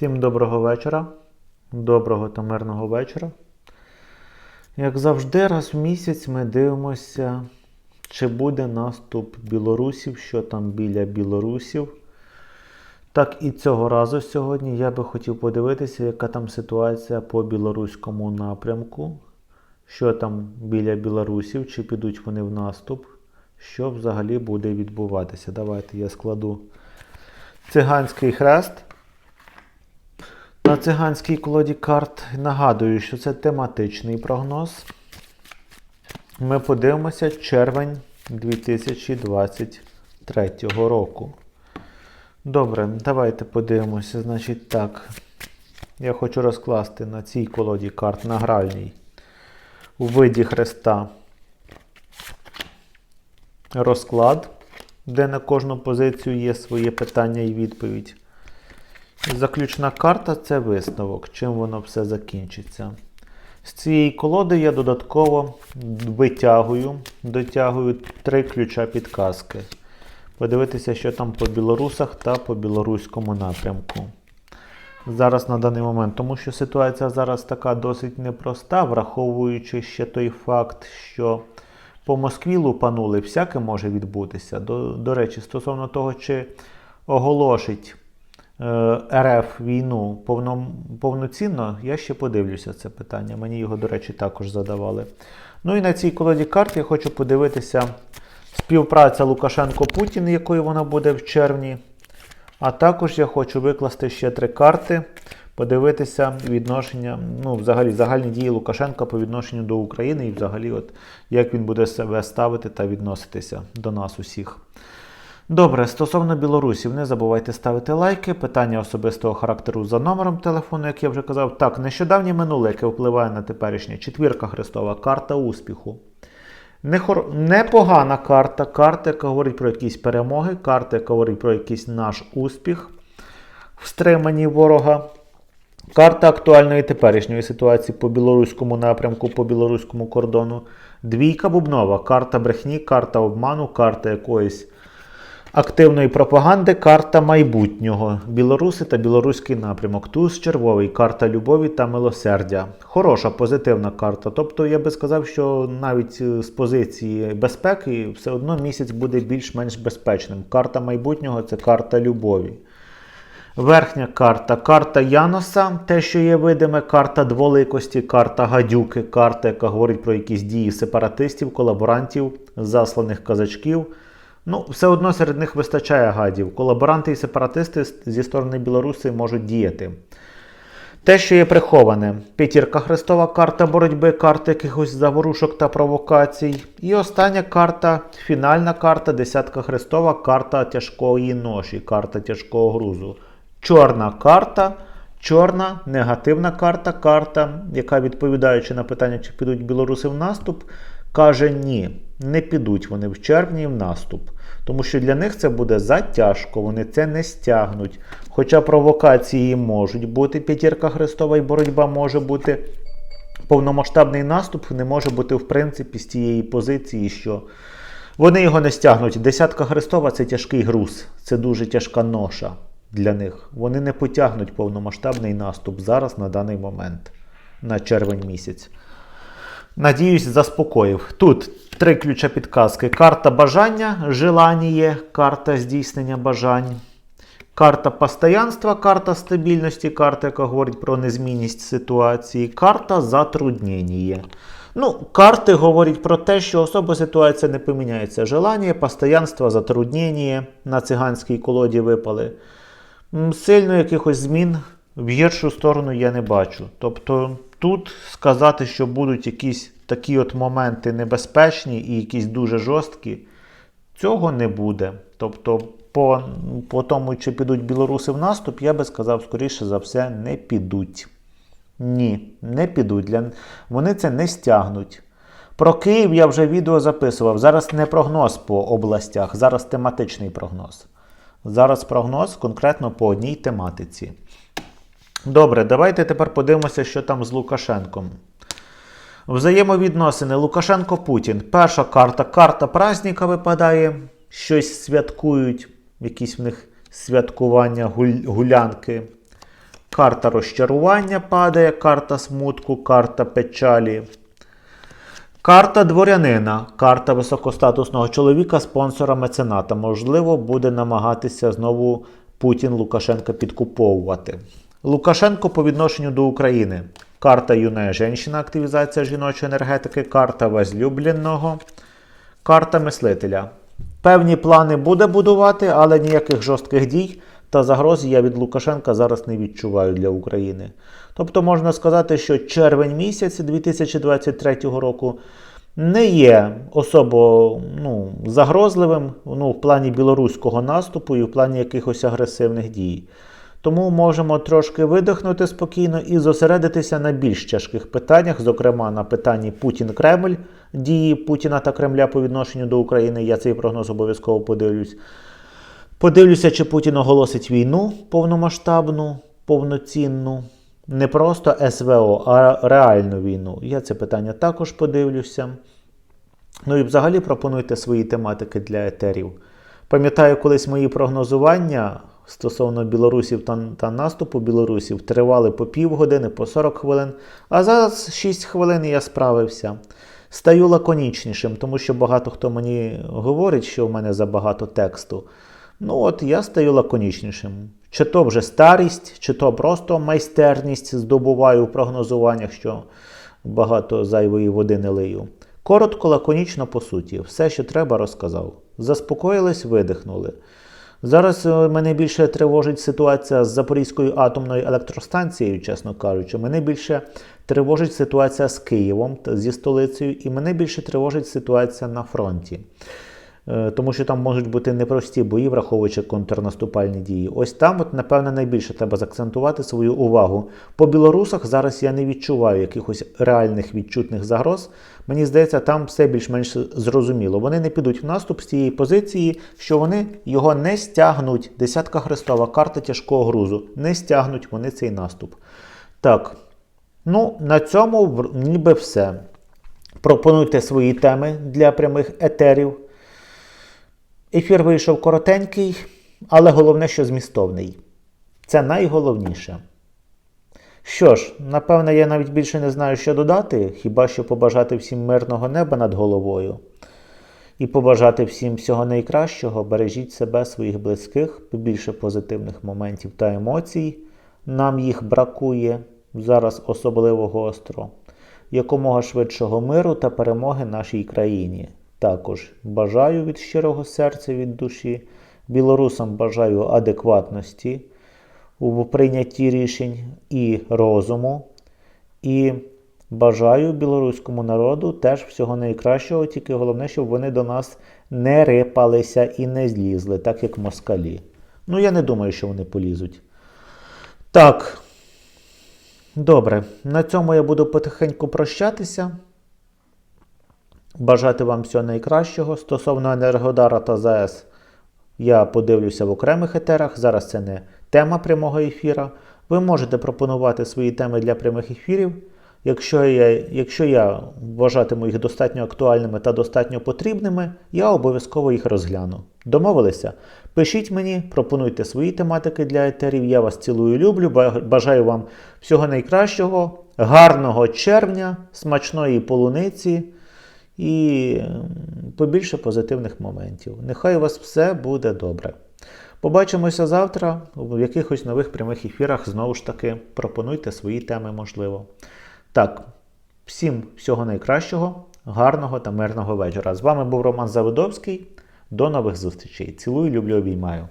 Всім доброго вечора. Доброго та мирного вечора. Як завжди, раз в місяць ми дивимося, чи буде наступ білорусів, що там біля білорусів. Так і цього разу сьогодні я би хотів подивитися, яка там ситуація по білоруському напрямку, що там біля білорусів, чи підуть вони в наступ, що взагалі буде відбуватися. Давайте я складу циганський хрест. На циганській колоді карт нагадую, що це тематичний прогноз. Ми подивимося червень 2023 року. Добре, давайте подивимося. Значить так. Я хочу розкласти на цій колоді карт на гральній у виді хреста розклад, де на кожну позицію є своє питання і відповідь. Заключна карта це висновок, чим воно все закінчиться. З цієї колоди я додатково витягую, дотягую три ключа підказки. Подивитися, що там по білорусах та по білоруському напрямку. Зараз на даний момент, тому що ситуація зараз така досить непроста, враховуючи ще той факт, що по Москві лупанули, всяке може відбутися. До, до речі, стосовно того, чи оголошить РФ війну повно, повноцінно, я ще подивлюся це питання. Мені його, до речі, також задавали. Ну і на цій колоді карт я хочу подивитися співпраця Лукашенко-Путін, якою вона буде в червні. А також я хочу викласти ще три карти, подивитися відношення, ну, взагалі, загальні дії Лукашенка по відношенню до України і взагалі, от, як він буде себе ставити та відноситися до нас усіх. Добре, стосовно білорусів, не забувайте ставити лайки. Питання особистого характеру за номером телефону, як я вже казав. Так, нещодавнє минуле, яке впливає на теперішнє. Четвірка Христова, карта успіху. Непогана карта, карта, яка говорить про якісь перемоги, карта, яка говорить про якийсь наш успіх в стриманні ворога. Карта актуальної теперішньої ситуації по білоруському напрямку, по білоруському кордону. Двійка бубнова, карта брехні, карта обману, карта якоїсь активної пропаганди, карта майбутнього. Білоруси та білоруський напрямок. Туз червовий, карта любові та милосердя. Хороша, позитивна карта. Тобто я би сказав, що навіть е, з позиції безпеки все одно місяць буде більш-менш безпечним. Карта майбутнього це карта любові. Верхня карта карта Яноса, те, що є видиме, карта дволикості, карта гадюки, карта, яка говорить про якісь дії сепаратистів, колаборантів, засланих казачків. Ну, все одно серед них вистачає гадів. Колаборанти і сепаратисти зі сторони Білорусі можуть діяти. Те, що є приховане, п'ятірка хрестова карта боротьби, карта якихось заворушок та провокацій. І остання карта, фінальна карта, десятка хрестова, карта тяжкої ноші, карта тяжкого грузу. Чорна карта, чорна негативна карта, карта, яка, відповідаючи на питання, чи підуть білоруси в наступ, каже ні, не підуть вони в червні в наступ. Тому що для них це буде затяжко, вони це не стягнуть. Хоча провокації можуть бути, п'ятірка хрестова і боротьба може бути. Повномасштабний наступ не може бути, в принципі, з тієї позиції, що вони його не стягнуть. Десятка хрестова це тяжкий груз, це дуже тяжка ноша для них. Вони не потягнуть повномасштабний наступ зараз на даний момент, на червень місяць. Надіюсь, заспокоїв. Тут три ключа підказки: карта бажання, желання, карта здійснення бажань, карта постоянства, карта стабільності, карта, яка говорить про незмінність ситуації, карта затруднення. Ну, карти говорять про те, що особа ситуація не поміняється. Желання, постоянство, затруднення на циганській колоді випали. Сильно якихось змін в гіршу сторону я не бачу. Тобто тут сказати, що будуть якісь такі от моменти небезпечні і якісь дуже жорсткі, цього не буде. Тобто, по, по тому, чи підуть білоруси в наступ, я би сказав, скоріше за все, не підуть. Ні, не підуть. Для... Вони це не стягнуть. Про Київ я вже відео записував. Зараз не прогноз по областях, зараз тематичний прогноз. Зараз прогноз конкретно по одній тематиці. Добре, давайте тепер подивимося, що там з Лукашенком. Взаємовідносини Лукашенко-Путін. Перша карта. Карта праздника випадає. Щось святкують, якісь в них святкування, гуль- гулянки. Карта розчарування падає, карта смутку, карта печалі. Карта дворянина, карта високостатусного чоловіка, спонсора мецената. Можливо, буде намагатися знову Путін Лукашенка підкуповувати. Лукашенко по відношенню до України. Карта юна жінка, активізація жіночої енергетики, карта возлюбленого, карта мислителя. Певні плани буде будувати, але ніяких жорстких дій та загроз я від Лукашенка зараз не відчуваю для України. Тобто можна сказати, що червень місяць 2023 року не є особо ну, загрозливим ну, в плані білоруського наступу і в плані якихось агресивних дій. Тому можемо трошки видихнути спокійно і зосередитися на більш тяжких питаннях, зокрема на питанні Путін-Кремль, дії Путіна та Кремля по відношенню до України. Я цей прогноз обов'язково подивлюсь. Подивлюся, чи Путін оголосить війну повномасштабну, повноцінну, не просто СВО, а реальну війну. Я це питання також подивлюся. Ну і взагалі пропонуйте свої тематики для етерів. Пам'ятаю, колись мої прогнозування стосовно білорусів та, та наступу білорусів тривали по півгодини, по 40 хвилин, а зараз 6 хвилин і я справився. Стаю лаконічнішим, тому що багато хто мені говорить, що в мене забагато тексту. Ну от я стаю лаконічнішим. Чи то вже старість, чи то просто майстерність здобуваю в прогнозуваннях, що багато зайвої води не лию. Коротко, лаконічно по суті, все, що треба, розказав. Заспокоїлись, видихнули. Зараз е, мене більше тривожить ситуація з Запорізькою атомною електростанцією, чесно кажучи. Мене більше тривожить ситуація з Києвом зі столицею, і мене більше тривожить ситуація на фронті. Е, Тому що там можуть бути непрості бої, враховуючи контрнаступальні дії. Ось там, от, напевне, найбільше треба заакцентувати свою увагу. По білорусах зараз я не відчуваю якихось реальних відчутних загроз. Мені здається, там все більш-менш зрозуміло. Вони не підуть в наступ з тієї позиції, що вони його не стягнуть. Десятка Христова, карта тяжкого грузу. Не стягнуть вони цей наступ. Так, ну на цьому ніби все. Пропонуйте свої теми для прямих етерів. Ефір вийшов коротенький, але головне, що змістовний. Це найголовніше. Що ж, напевне, я навіть більше не знаю, що додати, хіба що побажати всім мирного неба над головою. І побажати всім всього найкращого, бережіть себе, своїх близьких, побільше позитивних моментів та емоцій. Нам їх бракує зараз особливо гостро. Якомога швидшого миру та перемоги нашій країні. Також бажаю від щирого серця, від душі. Білорусам бажаю адекватності у прийнятті рішень і розуму. І бажаю білоруському народу теж всього найкращого, тільки головне, щоб вони до нас не рипалися і не злізли, так як москалі. Ну, я не думаю, що вони полізуть. Так. Добре, на цьому я буду потихеньку прощатися. Бажати вам всього найкращого. Стосовно Енергодара та ЗАЕС, я подивлюся в окремих етерах. Зараз це не тема прямого ефіра. Ви можете пропонувати свої теми для прямих ефірів. Якщо я, якщо я вважатиму їх достатньо актуальними та достатньо потрібними, я обов'язково їх розгляну. Домовилися? Пишіть мені, пропонуйте свої тематики для етерів. Я вас цілую, люблю. Бажаю вам всього найкращого, гарного червня, смачної полуниці і побільше позитивних моментів. Нехай у вас все буде добре. Побачимося завтра в якихось нових прямих ефірах. Знову ж таки, пропонуйте свої теми, можливо. Так, всім всього найкращого, гарного та мирного вечора. З вами був Роман Заводовський. До нових зустрічей. Цілую, люблю, обіймаю.